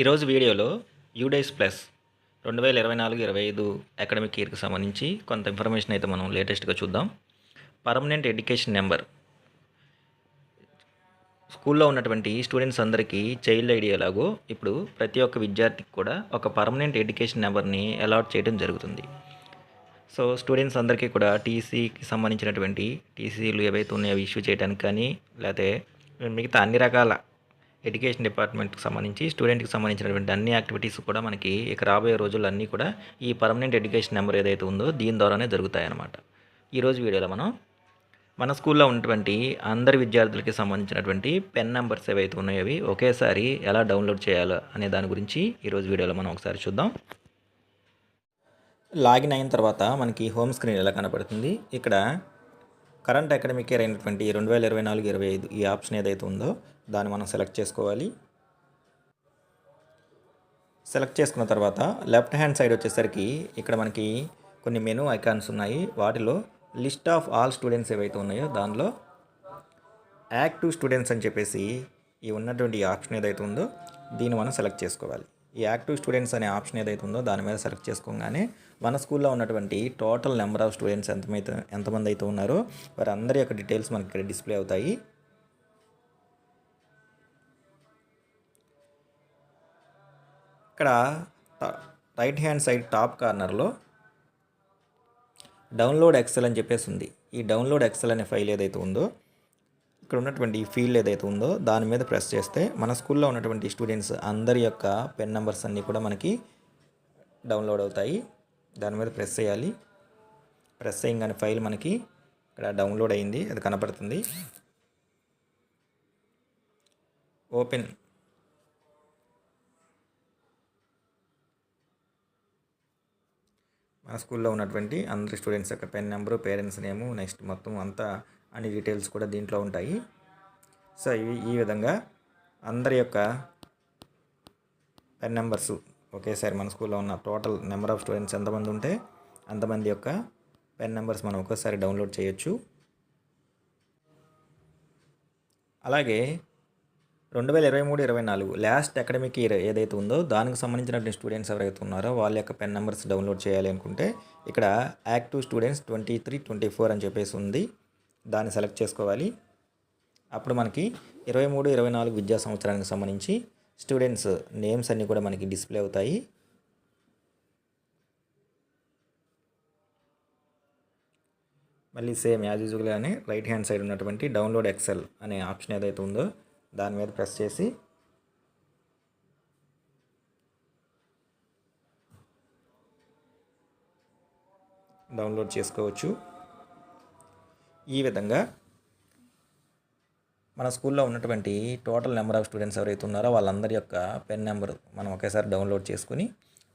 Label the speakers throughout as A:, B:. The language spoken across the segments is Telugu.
A: ఈరోజు వీడియోలో యూడైస్ ప్లస్ రెండు వేల ఇరవై నాలుగు ఇరవై ఐదు అకాడమిక్ ఇయర్కి సంబంధించి కొంత ఇన్ఫర్మేషన్ అయితే మనం లేటెస్ట్గా చూద్దాం. Permanent education number. స్కూల్లో ఉన్నటువంటి స్టూడెంట్స్ అందరికీ చైల్డ్ ఐడి ఎలాగో ఇప్పుడు ప్రతి ఒక్క విద్యార్థికి కూడా ఒక పర్మనెంట్ ఎడ్యుకేషన్ నెంబర్ని అలాట్ చేయడం జరుగుతుంది. సో స్టూడెంట్స్ అందరికీ కూడా టీసీకి సంబంధించినటువంటి టీసీలు ఏవైతే ఉన్నాయో అవి ఇష్యూ చేయడానికి కానీ లేకపోతే మిగతా అన్ని రకాల ఎడ్యుకేషన్ డిపార్ట్మెంట్కి సంబంధించి స్టూడెంట్కి సంబంధించినటువంటి అన్ని యాక్టివిటీస్ కూడా మనకి ఇక రాబోయే రోజుల్లో అన్నీ కూడా ఈ పర్మనెంట్ ఎడ్యుకేషన్ నెంబర్ ఏదైతే ఉందో దీని ద్వారానే జరుగుతాయన్నమాట. ఈరోజు వీడియోలో మనం మన స్కూల్లో ఉన్నటువంటి అందరి విద్యార్థులకి సంబంధించినటువంటి పెన్ నెంబర్స్ ఏవైతే ఉన్నాయో అవి ఒకేసారి ఎలా డౌన్లోడ్ చేయాలో అనే దాని గురించి ఈరోజు వీడియోలో మనం ఒకసారి చూద్దాం. లాగిన్ అయిన తర్వాత మనకి హోమ్ స్క్రీన్ ఎలా కనపడుతుంది. ఇక్కడ కరెంట్ అకాడమిక్ ఇయర్ అయినటువంటి రెండు వేల ఇరవై నాలుగు ఇరవై ఐదు ఈ ఆప్షన్ ఏదైతే ఉందో దాన్ని మనం సెలెక్ట్ చేసుకోవాలి. సెలెక్ట్ చేసుకున్న తర్వాత లెఫ్ట్ హ్యాండ్ సైడ్ వచ్చేసరికి ఇక్కడ మనకి కొన్ని మెనూ ఐకాన్స్ ఉన్నాయి. వాటిలో లిస్ట్ ఆఫ్ ఆల్ స్టూడెంట్స్ ఏవైతే ఉన్నాయో దానిలో యాక్టివ్ స్టూడెంట్స్ అని చెప్పేసి ఈ ఉన్నటువంటి ఆప్షన్ ఏదైతే ఉందో దీన్ని మనం సెలెక్ట్ చేసుకోవాలి. ఈ యాక్టివ్ స్టూడెంట్స్ అనే ఆప్షన్ ఏదైతే ఉందో దాని మీద సెలెక్ట్ చేసుకోగానే మన స్కూల్లో ఉన్నటువంటి టోటల్ నెంబర్ ఆఫ్ స్టూడెంట్స్ ఎంతమైతే ఎంతమంది అయితే ఉన్నారో వారి అందరి యొక్క డీటెయిల్స్ మనకి ఇక్కడ డిస్ప్లే అవుతాయి. ఇక్కడ రైట్ హ్యాండ్ సైడ్ టాప్ కార్నర్లో డౌన్లోడ్ ఎక్సెల్ అని చెప్పేసి ఉంది. ఈ డౌన్లోడ్ ఎక్సెల్ అనే ఫైల్ ఏదైతే ఉందో ఇక్కడ ఉన్నటువంటి ఫీల్డ్ ఏదైతే ఉందో దాని మీద ప్రెస్ చేస్తే మన స్కూల్లో ఉన్నటువంటి స్టూడెంట్స్ అందరి యొక్క పెన్ నెంబర్స్ అన్నీ కూడా మనకి డౌన్లోడ్ అవుతాయి. దాని మీద ప్రెస్ చేయాలి. ప్రెస్ చేయగానే ఫైల్ మనకి ఇక్కడ డౌన్లోడ్ అయింది. అది కనపడుతుంది. ఓపెన్ ఆ స్కూల్లో ఉన్నటువంటి అందరి స్టూడెంట్స్ యొక్క pen number parents name next మొత్తం అంతా అన్ని డీటెయిల్స్ కూడా దీంట్లో ఉంటాయి. సో ఇవి ఈ విధంగా అందరి యొక్క పెన్ నెంబర్స్ ఒకేసారి మన స్కూల్లో ఉన్న టోటల్ నెంబర్ ఆఫ్ స్టూడెంట్స్ ఎంతమంది ఉంటే అంతమంది యొక్క పెన్ నెంబర్స్ మనం ఒకేసారి డౌన్లోడ్ చేయొచ్చు. అలాగే రెండు వేల ఇరవై మూడు ఇరవై నాలుగు లాస్ట్ అకాడమిక్ ఇయర్ ఏదైతే ఉందో దానికి సంబంధించినటువంటి స్టూడెంట్స్ ఎవరైతే ఉన్నారో వాళ్ళ యొక్క పెన్ నెంబర్స్ డౌన్లోడ్ చేయాలి అనుకుంటే ఇక్కడ active students twenty three twenty four అని చెప్పేసి ఉంది. దాన్ని సెలెక్ట్ చేసుకోవాలి. అప్పుడు మనకి ఇరవై మూడు ఇరవై నాలుగు విద్యా సంవత్సరానికి సంబంధించి స్టూడెంట్స్ నేమ్స్ అన్నీ కూడా మనకి డిస్ప్లే అవుతాయి. మళ్ళీ సేమ్ యాజ్ యూజువల్గానే రైట్ హ్యాండ్ సైడ్ ఉన్నటువంటి డౌన్లోడ్ ఎక్సెల్ అనే ఆప్షన్ ఏదైతే ఉందో దాని మీద ప్రెస్ చేసి డౌన్లోడ్ చేసుకోవచ్చు. ఈ విధంగా మన స్కూల్లో ఉన్నటువంటి టోటల్ నెంబర్ ఆఫ్ స్టూడెంట్స్ ఎవరైతే ఉన్నారో వాళ్ళందరి యొక్క పెన్ నెంబర్ మనం ఒకేసారి డౌన్లోడ్ చేసుకుని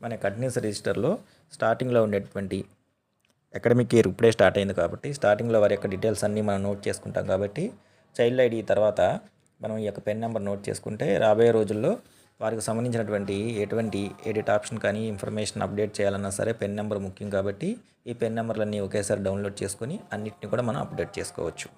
A: మన కంటిన్యూస్ రిజిస్టర్లో స్టార్టింగ్లో ఉండేటువంటి అకాడమిక్ ఇయర్ ఇప్పుడే స్టార్ట్ అయింది కాబట్టి స్టార్టింగ్లో వారి యొక్క డీటెయిల్స్ అన్నీ మనం నోట్ చేసుకుంటాం కాబట్టి చైల్డ్ ఐడి తర్వాత మనం ఈ యొక్క పెన్ నెంబర్ నోట్ చేసుకుంటే రాబోయే రోజుల్లో వారికి సంబంధించినటువంటి ఎటువంటి ఎడిట్ ఆప్షన్ కానీ ఇన్ఫర్మేషన్ అప్డేట్ చేయాలన్నా సరే పెన్ నెంబర్ ముఖ్యం కాబట్టి ఈ పెన్ నెంబర్లన్నీ ఒకేసారి డౌన్లోడ్ చేసుకొని అన్నిటిని కూడా మనం అప్డేట్ చేసుకోవచ్చు.